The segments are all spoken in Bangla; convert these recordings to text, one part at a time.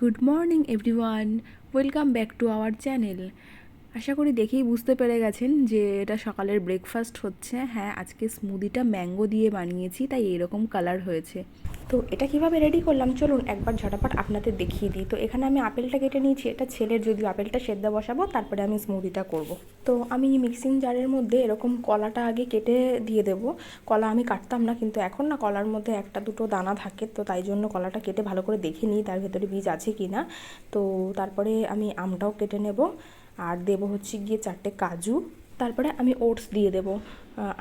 Good morning everyone welcome back to our channel আশা করি দেখেই বুঝতে পেরে গেছেন যে এটা সকালের ব্রেকফাস্ট হচ্ছে। হ্যাঁ আজকে স্মুদিটা ম্যাঙ্গো দিয়ে বানিয়েছি, তাই এরকম কালার হয়েছে। তো এটা কীভাবে রেডি করলাম? চলুন একবার ঝটাপট আপনাদের দেখিয়ে দিই। তো এখানে আমি আপেলটা কেটে নিয়েছি, এটা ছেলের যদিও আপেলটা সেদ্ধ বসাবো, তারপরে আমি স্মুদিটা করব। তো আমি মিক্সিং জারের মধ্যে এরকম কলাটা আগে কেটে দিয়ে দেবো। কলা আমি কাটতাম না, কিন্তু এখন না কলার মধ্যে একটা দুটো দানা থাকে, তো তাই জন্য কলাটা কেটে ভালো করে দেখে নিই, তার ভেতরে বীজ আছে কি না তো তারপরে আমি আমটাও কেটে নেব। আর দেবো হচ্ছে গিয়ে চারটে কাজু। তারপরে আমি ওটস দিয়ে দেবো।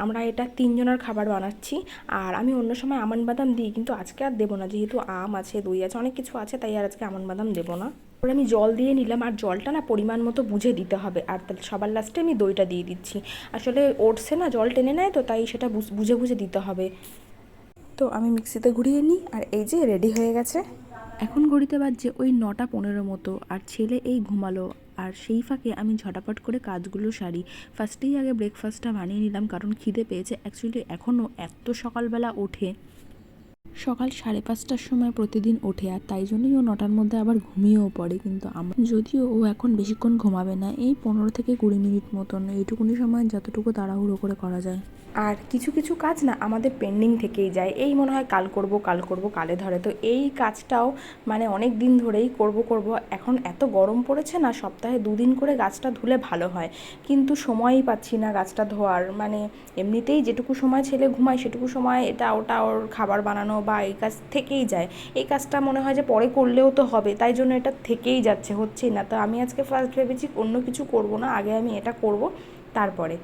আমরা এটা তিনজনের খাবার বানাচ্ছি। আর আমি অন্য সময় আমন বাদাম দিই, কিন্তু আজকে আর দেবো না। যেহেতু আম আছে, দই আছে, অনেক কিছু আছে, তাই আর আজকে আমন বাদাম দেবো না। তারপরে আমি জল দিয়ে নিলাম, আর জলটা না পরিমাণ মতো বুঝে দিতে হবে। আর সবার লাস্টে আমি দইটা দিয়ে দিচ্ছি। আসলে ওটসে না জল টেনে নেয় তো, তাই সেটা বুঝে বুঝে দিতে হবে। তো আমি মিক্সিতে ঘুরিয়ে নিই, আর এই যে রেডি হয়ে গেছে। এখন ঘড়িতে বাজছে ওই নটা পনেরো মতো, আর ছেলে এই ঘুমালো। আর সেই ফাঁকে আমি ঝটাপট করে কাজগুলো সারি। ফার্স্টেই আগে ব্রেকফাস্টটা বানিয়ে নিলাম, কারণ খিদে পেয়েছে। অ্যাকচুয়ালি এখনও এত সকালবেলা ওঠে। সকাল সাড়ে পাঁচটার সময় প্রতিদিন ওঠে আর তাই জন্যই ও নটার মধ্যে আবার ঘুমিয়েও পড়ে। কিন্তু আমার যদিও ও এখন বেশিক্ষণ ঘুমাবে না, এই পনেরো থেকে কুড়ি মিনিট মতন এইটুকুনি সময় যতটুকু তাড়াহুড়ো করে করা যায়। আর কিছু কিছু কাজ না আমাদের পেন্ডিং থেকেই যায়। এই মনে হয় কাল করব কাল করব, কালে ধরে। তো এই কাজটাও মানে অনেক দিন ধরেই করব করব। এখন এত গরম পড়েছে না, সপ্তাহে দুদিন করে গাছটা ধুলে ভালো হয়। কিন্তু সময়ই পাচ্ছি না গাছটা ধোয়ার। মানে এমনিতেই যেটুকু সময় ছেলে ঘুমায়, সেটুকু সময় এটা ওটা ওর খাবার বানানো বা এই কাজ থেকেই যায়। এই কাজটা মনে হয় যে পরে করলেও তো হবে, তাই জন্য এটা থেকেই যাচ্ছে হচ্ছেই না। তো আমি আজকে ফার্স্ট ভেবেছি অন্য কিছু করব না, আগে আমি এটা করব, তারপরে।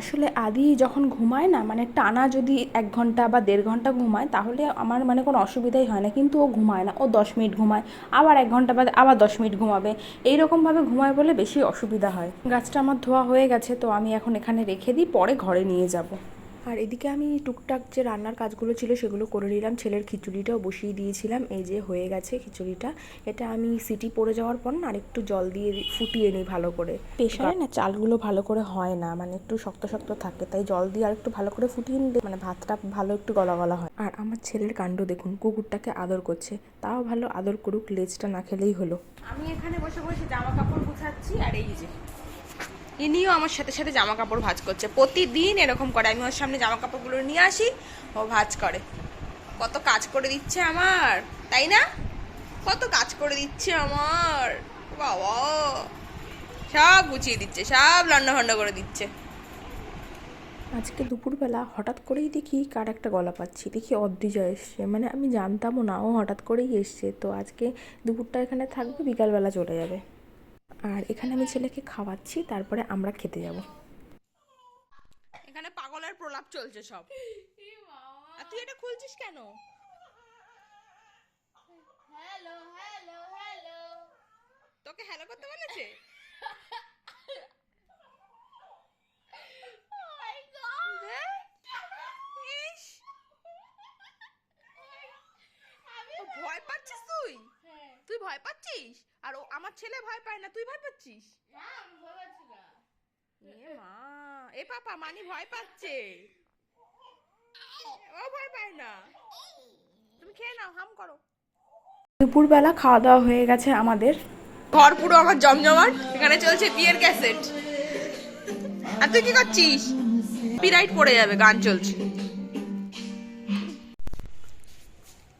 আসলে আদি যখন ঘুমায় না মানে টানা যদি এক ঘণ্টা বা দেড় ঘণ্টা ঘুমায়, তাহলে আমার মানে কোনো অসুবিধাই হয় না। কিন্তু ও ঘুমায় না, ও দশ মিনিট ঘুমায়, আবার এক ঘণ্টা বাদে আবার দশ মিনিট ঘুমাবে। এইরকমভাবে ঘুমায় বলে বেশি অসুবিধা হয়। গাছটা আমার ধোয়া হয়ে গেছে, তো আমি এখন এখানে রেখে দিই, পরে ঘরে নিয়ে যাব। আর এদিকে আমি টুকটাক যে রান্নার কাজগুলো ছিল সেগুলো করে নিলাম। ছেলের খিচুড়িটাও বসিয়ে দিয়েছিলাম। এই যে হয়ে গেছে খিচুড়িটা। এটা আমি সিটি পড়ে যাওয়ার পর না আরেকটু জল দিয়ে ফুটিয়ে নিই ভালো করে। প্রেশারে না চালগুলো ভালো করে হয় না মানে একটু শক্ত শক্ত থাকে তাই জল দিয়ে আরেকটু ভালো করে ফুটিয়ে নিলে মানে ভাতটা ভালো একটু গলা গলা হয়। আর আমার ছেলের কাণ্ড দেখুন কুকুরটাকে আদর করছে। তাও ভালো আদর করুক লেজটা না খেলেই হলো। আমি এখানে বসে বসে জামা কাপড় গুছাচ্ছি আর এই যে ইনিও আমার সাথে সাথে জামা কাপড় ভাঁজ করছে। প্রতিদিন এরকম করে আমি ওর সামনে জামা কাপড়গুলো নিয়ে আসি, ও ভাঁজ করে। কত কাজ করে দিচ্ছে আমার, তাই না? কত কাজ করে দিচ্ছে আমার, বাবা। সব গুছিয়ে দিচ্ছে, সব লন্ডা ভন্ডা করে দিচ্ছে। আজকে দুপুরবেলা হঠাৎ করেই দেখি কার একটা গলা পাচ্ছি। দেখি অদ্রিজা এসছে। মানে আমি জানতামও না, ও হঠাৎ করেই এসছে। তো আজকে দুপুরটা এখানে থাকবে, বিকালবেলা চলে যাবে। আর এখানে আমি ছেলেকে খাওয়াচ্ছি তারপরে আমরা খেতে যাব। এখানে পাগলের প্রলাপ চলছে সব। আর তুই এটা খুলছিস কেন? Hello hello hello. তোকে হ্যালো করতে বলেছে ও মাই গড ইস, ও ভয় পাচ্ছিস তুই হ্যাঁ তুই ভয় পাচ্ছিস? আর ও আমার ছেলে ভয় পায় না তুই ভয় পাচ্ছিস? এ মা এ পাপা মানি ভয় পাচ্ছে। ও ভয় পায় না। তুমি খেয়ে নাও হাম করো। দুপুরবেলা খাওয়া দাওয়া হয়ে গেছে আমাদের। ঘর পুরো আমার জমজমাট এখানে চলছে বিয়ের ক্যাসেট। আর তুই কি করছিস? পিরাইট পড়ে যাবে গান চলছে।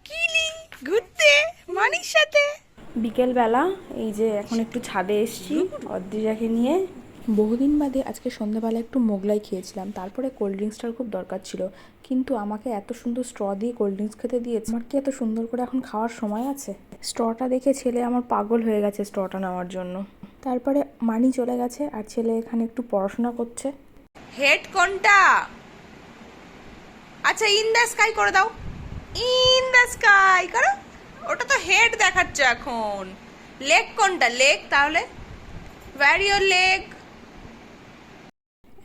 কিলি ঘুরতে? মানির সাথে? বিকেলবেলা এই যে এখন একটু ছাদে এসছি অদ্রিজাকে নিয়ে। বহুদিন বাদে আজকে সন্ধ্যাবেলা একটু মোগলাই খেয়েছিলাম তারপরে কোল্ড ড্রিঙ্কসটার খুব দরকার ছিল। কিন্তু আমাকে এত সুন্দর স্ট্র দিয়ে কোল্ড ড্রিঙ্কস খেতে দিয়েছে। আমার কি এত সুন্দর করে এখন খাওয়ার সময় আছে? স্ট্রটা দেখে ছেলে আমার পাগল হয়ে গেছে স্ট্রটা নেওয়ার জন্য। তারপরে মানি চলে গেছে আর ছেলে এখানে একটু পড়াশোনা করছে। হেড কোনটা? আচ্ছা ইন দ্য স্কাই করে দাও। ইন দ্য স্কাই করো। ওটা তো হেড দেখাচ্ছে এখন। লেগ কোনটা? লেগ তাহলে? ভ্যার ইয়োর লেগ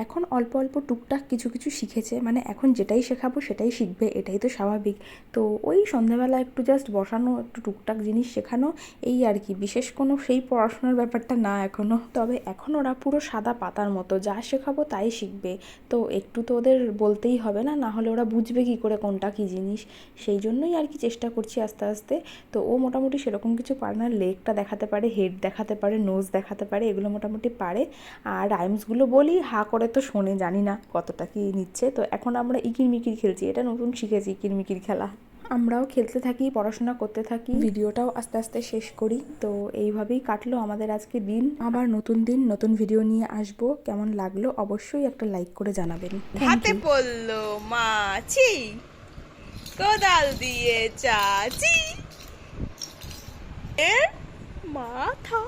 এখন অল্প অল্প টুকটাক কিছু কিছু শিখেছে মানে এখন যেটাই শেখাবো সেটাই শিখবে, এটাই তো স্বাভাবিক। তো ওই সন্ধ্যাবেলা একটু জাস্ট বসানো, একটু টুকটাক জিনিস শেখানো, এই আর কি। বিশেষ কোনো সেই পড়াশোনার ব্যাপারটা না এখনও তবে এখন ওরা পুরো সাদা পাতার মতো, যা শেখাবো তাই শিখবে। তো একটু তো ওদের বলতেই হবে না না হলে ওরা বুঝবে কী করে কোনটা কী জিনিস। সেই জন্যই আর কি চেষ্টা করছি আস্তে আস্তে। তো ও মোটামুটি সেরকম কিছু পারে না লেগটা দেখাতে পারে, হেড দেখাতে পারে, নোজ দেখাতে পারে, এগুলো মোটামুটি পারে। আর রাইমসগুলো বলি, হা করে তো শোনে জানি না কতটা কি নিচ্ছে। তো এখন আমরা ইকির মিকির খেলছি এটা নতুন শিখেছি ইকির মিকির খেলা। আমরাও খেলতে থাকি পড়াশোনা করতে থাকি ভিডিওটাও আস্তে আস্তে শেষ করি। তো এইভাবেই কাটলো আমাদের আজকে দিন। আবার নতুন দিন নতুন ভিডিও নিয়ে আসব। কেমন লাগল অবশ্যই একটা লাইক করে জানাবেন। হাতে. পড়ল মাছি কোদাল দিয়ে চাচি। এর মাথা